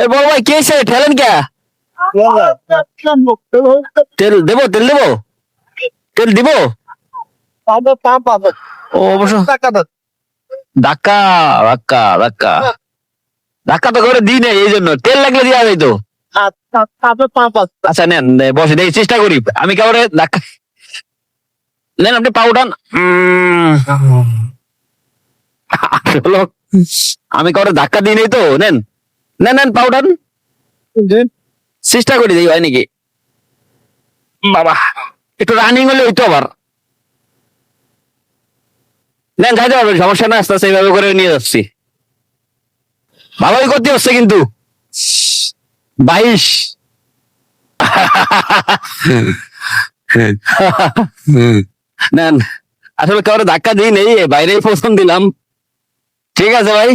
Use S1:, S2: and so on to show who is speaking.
S1: এ বড় ভাই কে সে ঠেলেন কে? তেল দেবো তেল দেবো? তেল দিব? ও অবশ্য। ধাক্কা ধাক্কা ধাক্কা। ধাক্কা তো করে দিই নাই এই জন্য। তেল লাগলে দেওয়া যায় তো। আচ্ছা নেন বসে দেখি চেষ্টা করি। আমি কাউরে ধাক্কা নেন আপনি পা উঠান আমি কাউরে ধাক্কা দিই নাই তো নেন। নেন নেন পা উঠান চেষ্টা করি দেখি হয় নাকি। বাবা একটু রানিং হলে হইতো আবার। নেন পারবেন সমস্যা না আস্তে আস্তে এইভাবে করে নিয়ে যাচ্ছি। ভালোই করতে হচ্ছে কিন্তু। বাইশ। নেন আসলে কাউরে ধাক্কা দিই নেই বাইরেই প্রথম দিলাম। ঠিক আছে ভাই।